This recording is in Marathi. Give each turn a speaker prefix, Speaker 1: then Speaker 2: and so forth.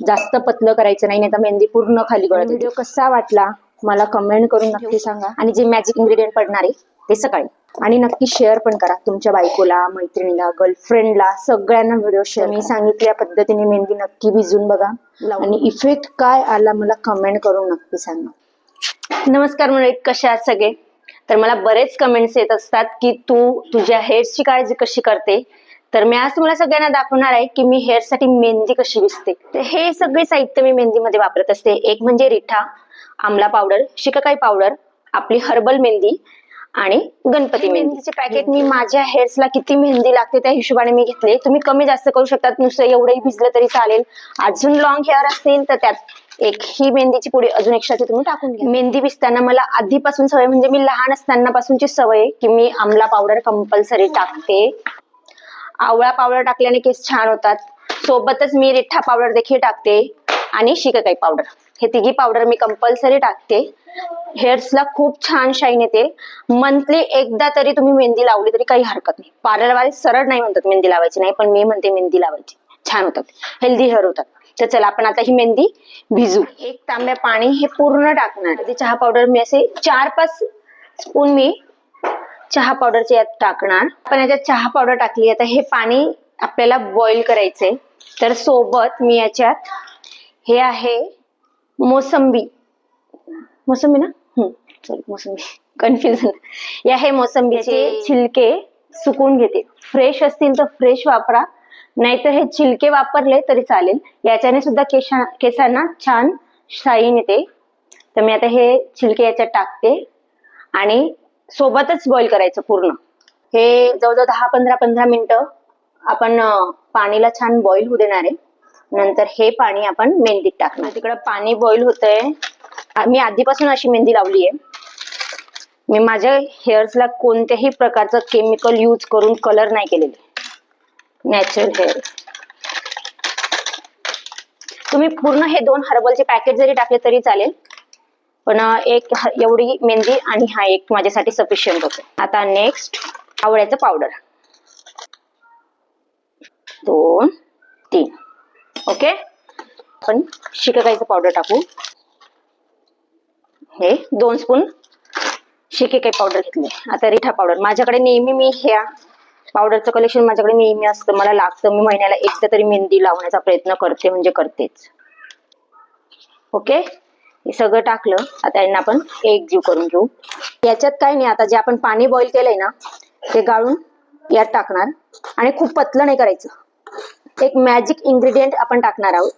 Speaker 1: जास्त पतलं करायचं नाही नाही तर मेहंदी पूर्ण खाली गळत व्हिडिओ कसा वाटला मला कमेंट करून नक्की सांगा. आणि जे मॅजिक इन्ग्रेडियंट पडणार आहे ते सकाळी. आणि नक्की शेअर पण करा तुमच्या बायकोला मैत्रिणीला गर्लफ्रेंडला सगळ्यांना व्हिडिओ शेअर मी सांगितल्या पद्धतीने मेहंदी नक्की भिजून बघा. आणि इफेक्ट काय आला मला कमेंट करून नक्की सांगा. नमस्कार मंडळी कशा आहात सगळे? तर मला बरेच कमेंट्स येत असतात की तू तुझ्या हेअरची काळजी कशी करते? तर मी आज तुम्हाला सगळ्यांना दाखवणार आहे की मी हेअरसाठी मेहंदी कशी विसते. तर हे सगळे साहित्य मी मेहंदीमध्ये वापरत असते. एक म्हणजे रिठा आमला पावडर शिकाकाई पावडर आपली हर्बल मेहंदी आणि गणपती मेहंदीचे पॅकेट मी माझ्या हेअर्सला किती मेहंदी लागते त्या हिशोबाने मी घेतले. तुम्ही कमी जास्त करू शकतात. नुसतं एवढंही भिजलं तरी चालेल. अजून लॉंग हेअर असतील तर त्यात एक ही मेहंदीची पुढे अजून एक्स्ट्राची तुम्ही टाकून घ्या. मेहंदी भिजताना मला आधीपासून सवय म्हणजे मी लहान असताना पासूनची सवय की मी आमला पावडर कंपल्सरी टाकते. आवळा पावडर टाकल्याने केस छान होतात. सोबतच मी रिठा पावडर देखील टाकते आणि शिकाकाई पावडर. हे तिघी पावडर मी कंपल्सरी टाकते. हेअर्सला खूप छान शाईन येते. मंथली एकदा तरी तुम्ही मेहंदी लावली तरी काही हरकत नाही. पार्लरवाले सरळ नाही म्हणतात मेहंदी लावायची. नाही पण मी म्हणते मेहंदी लावायची. छान होतात. हेल्दी हेअर होतात. तर चला आपण आता ही मेहंदी भिजू. एक तांब्या पाणी हे पूर्ण टाकणार. चहा पावडर मी असे चार पाच स्पून मी चहा पावडरचे यात टाकणार. पण याच्यात चहा पावडर टाकली आता हे पाणी आपल्याला बॉईल करायचंय. तर सोबत मी याच्यात हे आहे मोसंबी. मोसंबी ना? सॉरी मोसंबी. कन्फ्युजन या हे मोसंबीचे छिलके सुकून घेते. फ्रेश असतील तर फ्रेश वापरा. नाहीतर हे छिलके वापरले तरी चालेल. याच्याने सुद्धा केशा केसांना छान शाईन येते. तर मी आता हे छिलके याच्यात टाकते. आणि सोबतच बॉईल करायचं पूर्ण. हे जवळजवळ दहा पंधरा पंधरा मिनिटं आपण पाणीला छान बॉईल होऊ देणार आहे. नंतर हे पाणी आपण मेहंदीत टाकणार. तिकडं पाणी बॉईल होतंय. मी आधीपासून अशी मेहंदी लावली आहे. मी माझ्या हेअर्सला कोणत्याही प्रकारचं केमिकल यूज करून कलर नाही केलेले. नॅचरल हेअर तुम्ही पूर्ण हे दोन हर्बलचे पॅकेट जरी टाकले तरी चालेल. पण एक एवढी मेहंदी आणि हा एक माझ्यासाठी सफिशियंट होतो. आता नेक्स्ट आवळ्याचं पावडर दोन तीन. ओके आपण शिकेकाईचं पावडर टाकू. हे दोन स्पून शिकेकाई पावडर घेतले. आता रिठा पावडर माझ्याकडे नेहमी मी ह्या पावडरचं कलेक्शन माझ्याकडे नेहमी असतं. मला लागतं. मी महिन्याला एकदा तरी मेहंदी लावण्याचा प्रयत्न करते म्हणजे करतेच. ओके हे सगळं टाकलं. आता यांना आपण एक जीव करून घेऊ. याच्यात काय नाही आता जे आपण पाणी बॉईल केलंय ना ते गाळून यात टाकणार. आणि खूप पतलं नाही करायचं. एक मॅजिक इन्ग्रेडियंट आपण टाकणार आहोत.